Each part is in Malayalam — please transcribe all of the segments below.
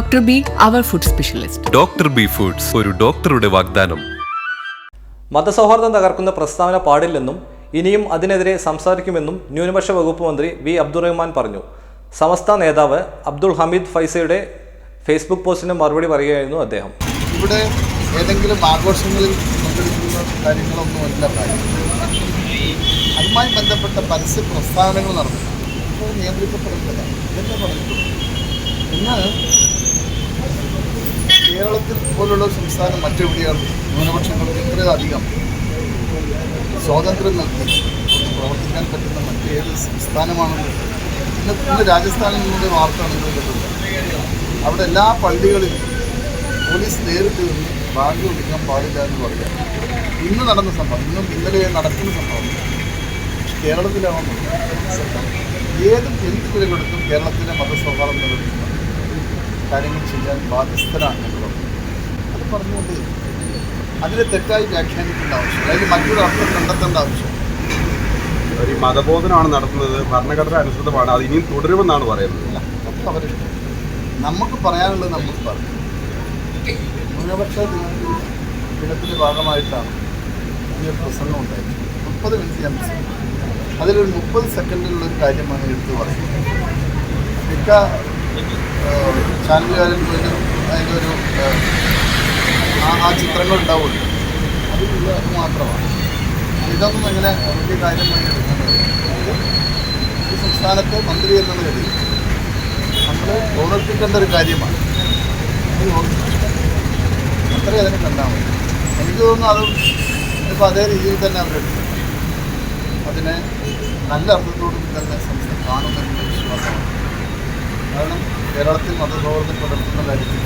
Dr. ബി അവർ food specialist doctor B foods ഒരു ഡോക്ടറുടെ വാഗ്ദാനം. മതസൗഹാർദ്ദം തകർക്കുന്ന പ്രസ്താവന പാടില്ലെന്നും ഇനിയും അതിനെതിരെ സംസാരിക്കുമെന്നും ന്യൂനപക്ഷ വകുപ്പ് മന്ത്രി വി അബ്ദുറഹ്മാൻ പറഞ്ഞു. സമസ്ത നേതാവ് അബ്ദുൾ ഹമീദ് ഫൈസയുടെ ഫേസ്ബുക്ക് പോസ്റ്റിന് മറുപടി പറയുകയായിരുന്നു അദ്ദേഹം. ഇവിടെ ഏതെങ്കിലും ആഘോഷങ്ങളിൽ പങ്കെടുക്കുന്ന കാര്യങ്ങളൊന്നും അല്ല കാര്യം. അതുമായി ബന്ധപ്പെട്ട പരസ്യ പ്രസ്താവനകൾ നടന്നു. ഇപ്പോൾ നിയന്ത്രിക്കപ്പെടേണ്ടതാണ് ഇതന്നെ എന്നാൽ കേരളത്തിൽ പോലുള്ള സംസ്ഥാനം മറ്റെവിടെയാണ് ന്യൂനപക്ഷങ്ങൾക്ക് ഇത്രയധികം സ്വാതന്ത്ര്യം നൽകി പ്രവർത്തിക്കാൻ പറ്റുന്ന മറ്റേത് സംസ്ഥാനമാണെന്ന് ഇന്ന് ഇന്ന് രാജസ്ഥാനിൽ നിന്നുള്ള വാർത്ത നിങ്ങൾ കേട്ടില്ല അവിടെ എല്ലാ പള്ളികളിലും പോലീസ് നേരിട്ട് നിന്ന് ബാങ്ക് ഒടുക്കാൻ പാടില്ല എന്ന് പറയാം. ഇന്ന് നടന്ന സംഭവം ഇന്നും ഇന്നലെ നടക്കുന്ന സംഭവം കേരളത്തിലാവുമ്പോൾ ഏതും എന്ത് വില കൊടുത്തും കേരളത്തിലെ മതസൗഹാർദ്ദം നിലനിൽക്കുന്ന കാര്യങ്ങൾ ചെയ്യാൻ ബാധ്യസ്ഥരാണ്. അത് പറഞ്ഞുകൊണ്ട് അതിനെ തെറ്റായി വ്യാഖ്യാനിക്കേണ്ട ആവശ്യം അതായത് മറ്റൊരു അർത്ഥം കണ്ടെത്തേണ്ട ആവശ്യം. ഒരു മതബോധനമാണ് നടത്തുന്നത്. ഭരണഘടന അനുസൃതമാണ്. അത് ഇനിയും തുടരുമെന്നാണ് പറയുന്നത്. അവരിഷ്ടം. നമുക്ക് പറയാനുള്ളത് നമുക്ക് പറഞ്ഞു. ന്യൂനപക്ഷ ദിന- ദിനത്തിന്റെ ഭാഗമായിട്ടാണ് ഈ ഒരു പ്രസംഗം ഉണ്ടായത്. മുപ്പത് മിനിറ്റ് ഞാൻ പ്രസംഗം അതിലൊരു മുപ്പത് സെക്കൻഡിലുള്ള ഒരു കാര്യമാണ് എടുത്തു പറയുന്നത്. മിക്ക ചാനലുകാരും പോലും അതിന്റെ ഒരു ആ ചിത്രങ്ങൾ ഉണ്ടാവുള്ളൂ. അതിലുള്ള അത് മാത്രമാണ്. ഇതൊന്നും അങ്ങനെ വലിയ കാര്യമായി എടുക്കുന്നത് ഈ സംസ്ഥാനത്ത് മന്ത്രി എന്നുള്ള കരുതി നമ്മൾ ഓർമ്മിപ്പിക്കേണ്ട ഒരു കാര്യമാണ്. അത്രേ അതിനെ കണ്ടാൽ മതി. എനിക്ക് തോന്നുന്നു അത് ഇപ്പോൾ അതേ രീതിയിൽ തന്നെ അവരെടുത്തു അതിനെ നല്ല അർത്ഥത്തോടും തന്നെ സംസ്ഥാനം കാണുമെന്നുള്ള വിശ്വാസമാണ്. കാരണം കേരളത്തിൽ മതസൗഹാർദ്ദം പുലർത്തുന്ന കാര്യത്തിൽ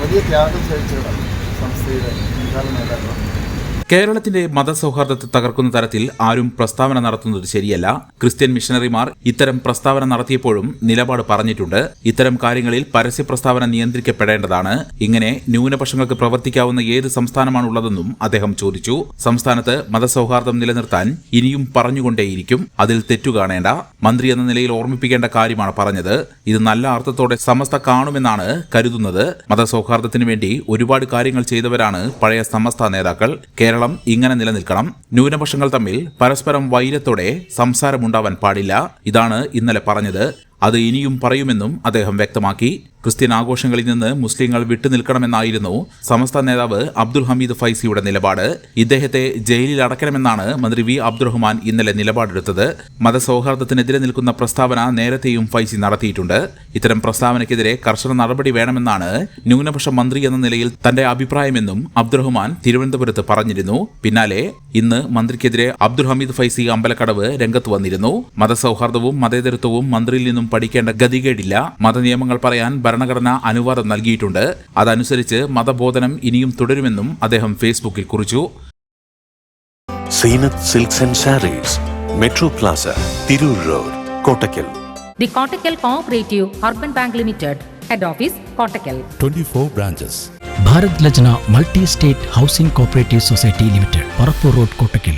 വലിയ ത്യാഗം സഹിച്ചവരാണ്. some say that you got one. കേരളത്തിന്റെ മതസൗഹാർദ്ദത്തെ തകർക്കുന്ന തരത്തിൽ ആരും പ്രസ്താവന നടത്തുന്നത് ശരിയല്ല. ക്രിസ്ത്യൻ മിഷണറിമാർ ഇത്തരം പ്രസ്താവന നടത്തിയപ്പോഴും നിലപാട് പറഞ്ഞിട്ടുണ്ട്. ഇത്തരം കാര്യങ്ങളിൽ പരസ്യ പ്രസ്താവന നിയന്ത്രിക്കപ്പെടേണ്ടതാണ്. ഇങ്ങനെ ന്യൂനപക്ഷങ്ങൾക്ക് പ്രവർത്തിക്കാവുന്ന ഏത് സംസ്ഥാനമാണുള്ളതെന്നും അദ്ദേഹം ചോദിച്ചു. സംസ്ഥാനത്ത് മതസൗഹാർദ്ദം നിലനിർത്താൻ ഇനിയും പറഞ്ഞുകൊണ്ടേയിരിക്കും. അതിൽ തെറ്റുകാണേണ്ട മന്ത്രി എന്ന നിലയിൽ ഓർമ്മിപ്പിക്കേണ്ട കാര്യമാണ് പറഞ്ഞത്. ഇത് നല്ല അർത്ഥത്തോടെ സമസ്ത കാണുമെന്നാണ് കരുതുന്നത്. മതസൗഹാർദ്ദത്തിന് വേണ്ടി ഒരുപാട് കാര്യങ്ങൾ ചെയ്തവരാണ് പഴയ സമസ്ത നേതാക്കൾ. കേരളം ഇങ്ങനെ നിലനിൽക്കണം. ന്യൂനപക്ഷങ്ങൾ തമ്മിൽ പരസ്പരം വൈരത്തോടെ സംസാരമുണ്ടാവാൻ പാടില്ല. ഇതാണ് ഇന്നലെ പറഞ്ഞത് അത് ഇനിയും പറയുമെന്നും അദ്ദേഹം വ്യക്തമാക്കി. ക്രിസ്ത്യൻ ആഘോഷങ്ങളിൽ നിന്ന് മുസ്ലിങ്ങൾ വിട്ടുനിൽക്കണമെന്നായിരുന്നു സമസ്ത നേതാവ് അബ്ദുൽ ഹമീദ് ഫൈസിയുടെ നിലപാട്. ഇദ്ദേഹത്തെ ജയിലിൽ അടക്കണമെന്നാണ് മന്ത്രി വി അബ്ദുറഹ്മാൻ ഇന്നലെ നിലപാടെടുത്തത്. മതസൗഹാർദ്ദത്തിനെതിരെ നിൽക്കുന്ന പ്രസ്താവന നേരത്തെയും ഫൈസി നടത്തിയിട്ടുണ്ട്. ഇത്തരം പ്രസ്താവനയ്ക്കെതിരെ കർശന നടപടി വേണമെന്നാണ് ന്യൂനപക്ഷ മന്ത്രി എന്ന നിലയിൽ തന്റെ അഭിപ്രായമെന്നും അബ്ദുറഹ്മാൻ തിരുവനന്തപുരത്ത് പറഞ്ഞിരുന്നു. പിന്നാലെ ഇന്ന് മന്ത്രിക്കെതിരെ അബ്ദുൽ ഹമീദ് ഫൈസി അമ്പലക്കടവ് രംഗത്ത് വന്നിരുന്നു. മതസൗഹാർദ്ദവും മതേതരത്വവും മന്ത്രിയിൽ നിന്നും പഠിക്കേണ്ട ഗതികേടില്ല. മതനിയമങ്ങൾ പറയാൻ ഭരണഘടന അനുവാദം നൽകിയിട്ടുണ്ട്. അതനുസരിച്ച് മതബോധനം ഇനിയും തുടരുമെന്നും അദ്ദേഹം ഫേസ്ബുക്കിൽ കുറിച്ചു. Zeenath silks and sarees metro plaza Tirur road Kottakkal the Kottakkal cooperative urban bank limited head office Kottakkal twenty 24 branches. Bharat Lajna multi state housing cooperative society limited Parappur road Kottakkal